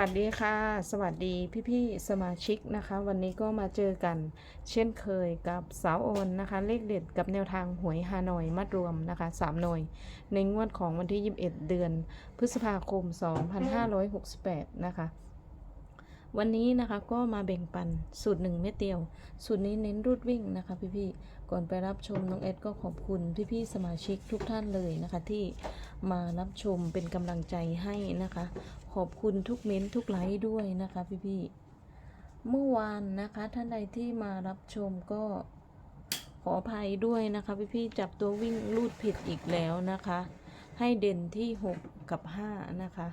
สวัสดีค่ะ สวัสดีพี่ๆสมาชิกนะคะ วันนี้ก็มาเจอกัน เช่นเคยกับสาวโอนนะคะ เลขเด็ดกับแนวทางหวยฮานอยมัดรวมนะคะ3หน่วย ในงวดของวันที่ 21 เดือน พฤษภาคม 2568 นะคะ วันนี้นะคะก็มาแบ่งปันสูตรหนึ่งเม็ดเดียว สูตรนี้เน้นรูดวิ่งนะคะพี่ๆก่อนไปรับชมน้องเอดก็ขอบคุณพี่ๆสมาชิกทุกท่านเลยนะคะที่มารับชมเป็นกำลังใจให้นะคะ ขอบคุณทุกเม้นทุกไลค์ด้วยนะคะพี่ๆเมื่อวานนะคะท่านใดที่มารับชมก็ขออภัยด้วยนะคะพี่ๆจับตัววิ่งลูดผิดอีกแล้วนะคะ ให้เด่นที่ 6 กับ 5 นะคะ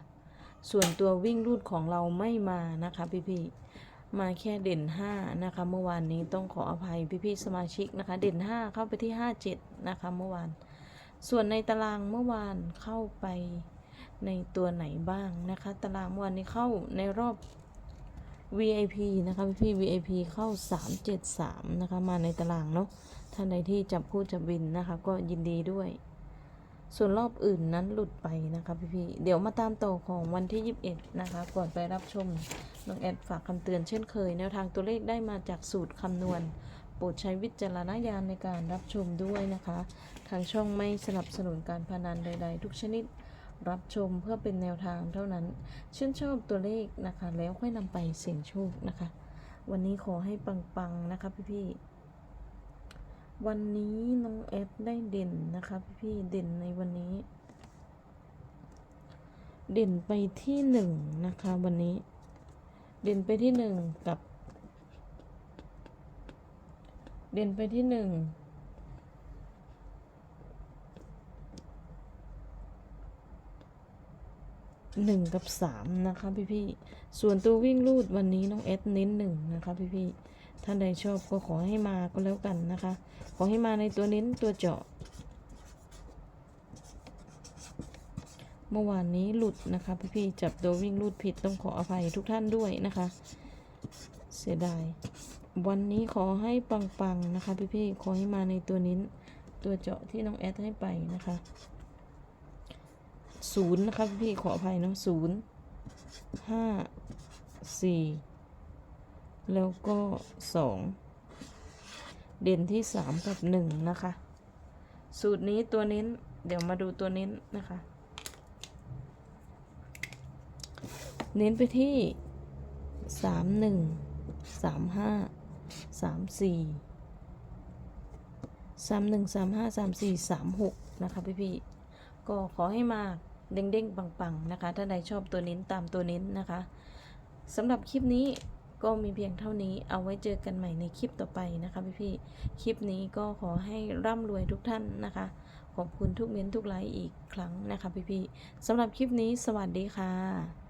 ส่วนตัววิ่งรูดของเราไม่มานะคะพี่ๆมาแค่เด่น 5 นะคะ เมื่อวานนี้ต้องขออภัยพี่ๆสมาชิกนะคะ เด่น 5 เข้าไปที่ 57 นะคะ เมื่อวาน ส่วนในตารางเมื่อวานเข้าไปในตัวไหนบ้างนะคะ ตารางเมื่อวานนี้เข้าในรอบ VIP นะคะพี่ๆ VIP เข้า 373 นะคะ มาในตารางเนาะท่านใดที่จับคู่จับวินนะคะ ก็ยินดีด้วย ส่วนรอบอื่นนั้นหลุดไปนะคะพี่ๆเดี๋ยวมาตามต่อของวันที่ 21 นะคะ ก่อนไปรับชมน้องแอดฝากคำเตือนเช่นเคย แนวทางตัวเลขได้มาจากสูตรคำนวณ โปรดใช้วิจารณญาณในการรับชมด้วยนะคะ ทางช่องไม่สนับสนุนการพนันใด ๆ ทุกชนิดรับชมเพื่อเป็นแนวทางเท่านั้น ชื่นชอบตัวเลขนะคะ แล้วค่อยนำไปเสี่ยงโชคนะคะ วันนี้ขอให้ปังๆนะคะพี่ๆ วันนี้น้องแอดได้เด่นนะคะพี่ๆเด่นในวันนี้ เด่นไปที่หนึ่งนะคะวันนี้ เด่นไปที่หนึ่งกับ เด่นไปที่หนึ่งหนึ่งกับสามนะคะพี่ๆส่วนตัววิ่งลูดวันนี้น้องเอสเน้นหนึ่งนะคะพี่ๆ ท่านใดชอบก็ขอให้มาก็แล้วกันนะคะ ขอให้มาในตัวเน้นตัวเจาะ เมื่อวานนี้หลุดนะคะพี่ๆจับตัววิ่งลูดผิดต้องขออภัยทุกท่านด้วยนะคะ เสียดาย วันนี้ขอให้ปังๆนะคะพี่ๆขอให้มาในตัวเน้นตัวเจาะที่น้องแอดให้ไปนะคะศูนย์นะครับพี่ขออภัยเนาะศูนย์ห้าสี่ แล้วก็สองเด่นที่สามกับหนึ่งนะคะ สูตรนี้ตัวเน้น เดี๋ยวมาดูตัวเน้นนะคะ เน้นไปที่สามหนึ่งสามห้าสามสี่สามหนึ่งสามห้าสามสี่สามหกนะคะพี่พี่ก็ขอให้มาเด้งๆ ปังๆ นะคะ ถ้าใดชอบตัวเน้นตามตัวเน้นนะคะสำหรับคลิปนี้ ก็มีเพียงเท่านี้เอาไว้เจอกันใหม่ในคลิปต่อไปนะคะพี่พี่คลิปนี้ก็ขอให้ร่ำรวยทุกท่านนะคะ ขอบคุณทุกเม้นทุกไลค์อีกครั้งนะคะพี่พี่สำหรับคลิปนี้สวัสดีค่ะ